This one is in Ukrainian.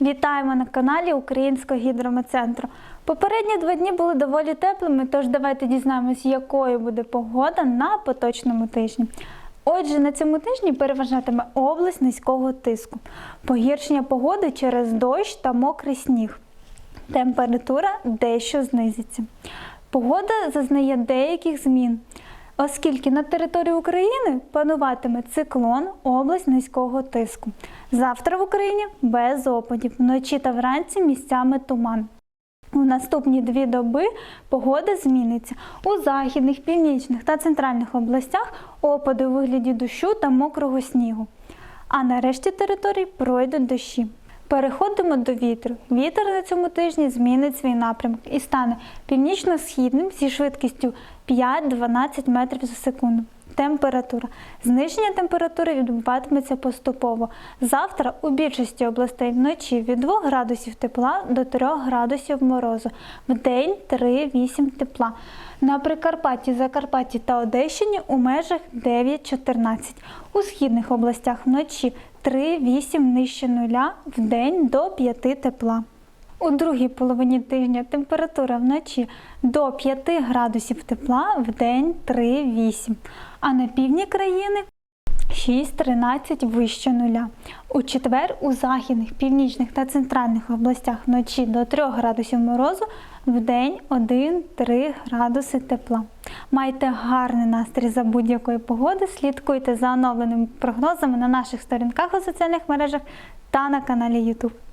Вітаємо на каналі Українського гідрометцентру. Попередні два дні були доволі теплими, тож давайте дізнаємось, якою буде погода на поточному тижні. Отже, на цьому тижні переважатиме область низького тиску, погіршення погоди через дощ та мокрий сніг. Температура дещо знизиться. Погода зазнає деяких змін, оскільки на території України пануватиме циклон область низького тиску. Завтра в Україні без опадів, вночі та вранці місцями туман. У наступні дві доби погода зміниться. У західних, північних та центральних областях опади у вигляді дощу та мокрого снігу. А на решті територій пройдуть дощі. Переходимо до вітру. Вітер на цьому тижні змінить свій напрямок і стане північно-східним зі швидкістю 5-12 метрів за секунду. Температура. Зниження температури відбуватиметься поступово. Завтра у більшості областей вночі від 2 градусів тепла до 3 градусів морозу. Вдень 3-8 тепла. На Прикарпатті, Закарпатті та Одещині у межах 9-14. У східних областях вночі 3-8 нижче нуля, вдень до 5 тепла. У другій половині тижня температура вночі до 5 градусів тепла, вдень 3-8. А на півдні країни 6-13 вище нуля. У четвер у західних, північних та центральних областях вночі до 3 градусів морозу, вдень 1-3 градуси тепла. Майте гарний настрій за будь-якої погоди, слідкуйте за оновленими прогнозами на наших сторінках у соціальних мережах та на каналі YouTube.